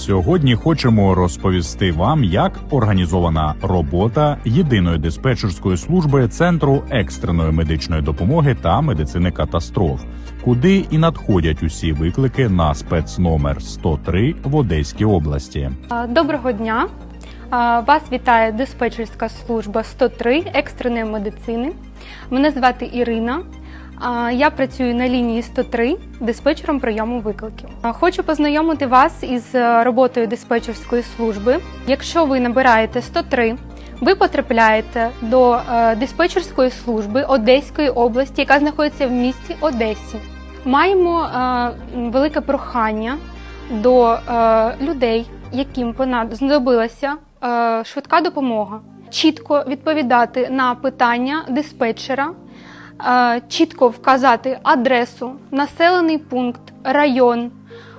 Сьогодні хочемо розповісти вам, як організована робота єдиної диспетчерської служби центру екстреної медичної допомоги та медицини катастроф, куди і надходять усі виклики на спецномер 103 в Одеській області. Доброго дня! Вас вітає диспетчерська служба 103 екстреної медицини. Мене звати Ірина. Я працюю на лінії 103 диспетчером прийому викликів. Хочу познайомити вас із е, роботою диспетчерської служби. Якщо ви набираєте 103, ви потрапляєте до е, диспетчерської служби Одеської області, яка знаходиться в місті Одесі. Маємо е, велике прохання до людей, яким знадобилася швидка допомога, чітко відповідати на питання диспетчера, чітко вказати адресу, населений пункт, район,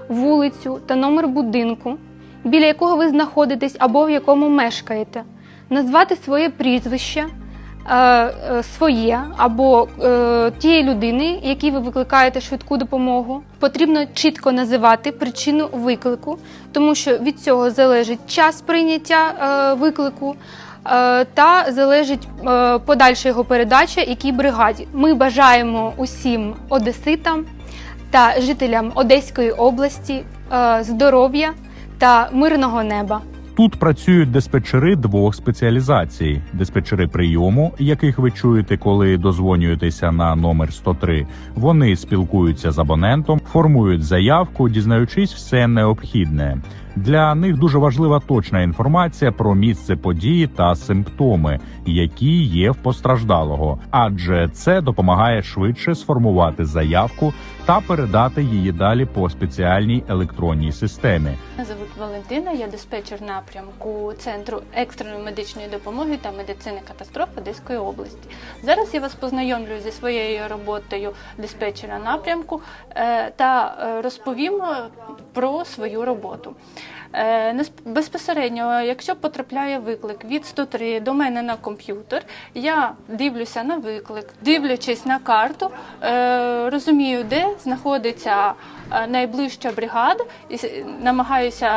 вулицю та номер будинку, біля якого ви знаходитесь або в якому мешкаєте, назвати своє прізвище. е, е, Своє або е, тієї людини, якій ви викликаєте швидку допомогу, потрібно чітко називати причину виклику, тому що від цього залежить час прийняття е, виклику е, та залежить е, подальша його передача якій бригаді. Ми бажаємо усім одеситам та жителям Одеської області е, здоров'я та мирного неба. Тут працюють диспетчери двох спеціалізацій: диспетчери прийому, яких ви чуєте, коли дозвонюєтеся на номер 103. Вони спілкуються з абонентом, формують заявку, дізнаючись все необхідне. Для них дуже важлива точна інформація про місце події та симптоми, які є в постраждалого, адже це допомагає швидше сформувати заявку та передати її далі по спеціальній електронній системі. Мене звуть Валентина, я диспетчер напрямку Центру екстреної медичної допомоги та медицини катастроф Одеської області. Зараз я вас познайомлю зі своєю роботою диспетчера напрямку е, та е, розповім е, про свою роботу. Е, Безпосередньо, якщо потрапляє виклик від 103 до мене на комп'ютер, я дивлюся на виклик, дивлячись на карту, е, розумію, де знаходиться е, найближча бригада, і намагаюся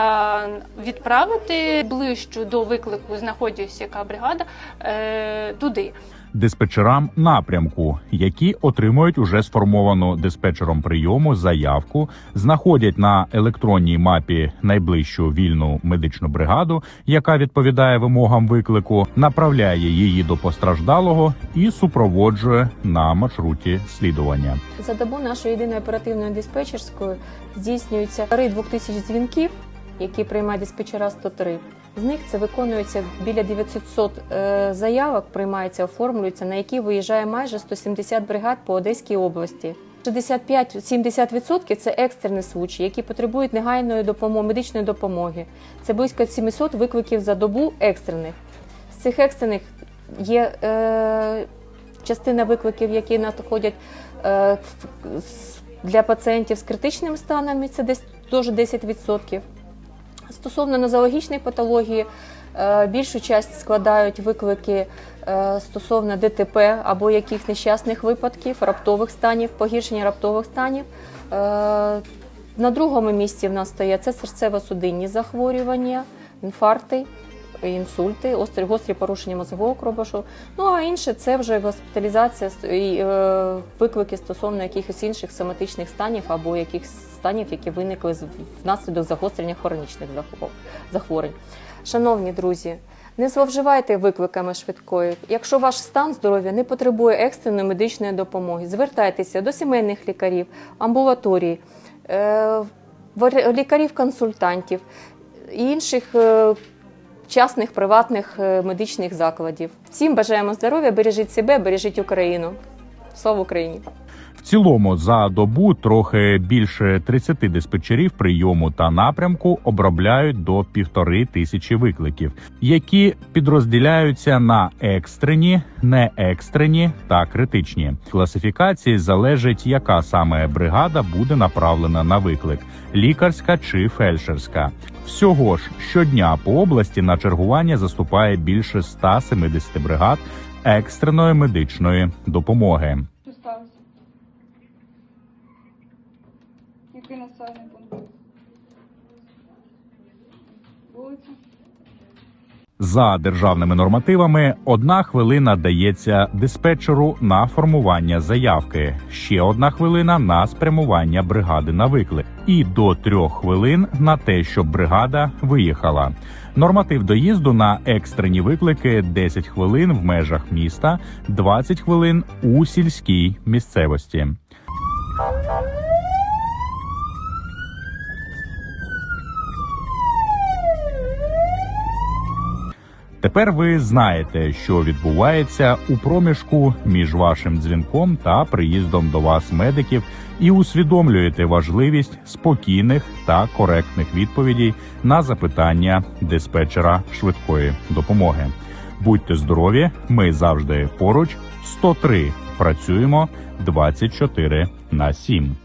відправити ближчу до виклику, знаходиться яка бригада, туди. Диспетчерам напрямку, які отримують уже сформовану диспетчером прийому заявку, знаходять на електронній мапі найближчу вільну медичну бригаду, яка відповідає вимогам виклику, направляє її до постраждалого і супроводжує на маршруті слідування. За добу нашої єдиної оперативної диспетчерської здійснюється 2000 дзвінків, які приймає диспетчера 103. З них це виконується біля 900 е, заявок, приймається, оформлюється, на які виїжджає майже 170 бригад по Одеській області. 65-70% це екстрені случаї, які потребують негайної допомоги, медичної допомоги. Це близько 700 викликів за добу екстрених. З цих екстрених є е, частина викликів, які надходять е, для пацієнтів з критичними станами, це десь теж 10%. Стосовно нозологічної патології, е, більшу часть складають виклики е, стосовно ДТП або яких нещасних випадків, раптових станів, погіршення раптових станів. Е, На другому місці в нас стоять це серцево-судинні захворювання, інфаркти, інсульти, острі, гострі порушення мозгового кровошу. Ну а інше це вже госпіталізація і е, виклики стосовно якихось інших соматичних станів або якихось станів, які виникли внаслідок загострення хронічних захворювань-. Шановні друзі, не зловживайте викликами швидкої. Якщо ваш стан здоров'я не потребує екстреної медичної допомоги, звертайтеся до сімейних лікарів, амбулаторій, е, лікарів-консультантів і інших частних приватних е, медичних закладів. Всім бажаємо здоров'я, бережіть себе, бережіть Україну. Слава Україні! Цілому за добу трохи більше 30 диспетчерів прийому та напрямку обробляють до півтори тисячі викликів, які підрозділяються на екстрені, неекстрені та критичні. Класифікації залежить, яка саме бригада буде направлена на виклик лікарська чи фельдшерська. Всього ж щодня по області на чергування заступає більше 170 бригад екстреної медичної допомоги. Населений пункт? Вулиця? За державними нормативами, одна хвилина дається диспетчеру на формування заявки, ще одна хвилина на спрямування бригади на виклик, і до трьох хвилин на те, щоб бригада виїхала. Норматив доїзду на екстрені виклики 10 хвилин в межах міста, 20 хвилин у сільській місцевості. Тепер ви знаєте, що відбувається у проміжку між вашим дзвінком та приїздом до вас медиків, і усвідомлюєте важливість спокійних та коректних відповідей на запитання диспетчера швидкої допомоги. Будьте здорові! Ми завжди поруч. 103. Працюємо 24 на 7.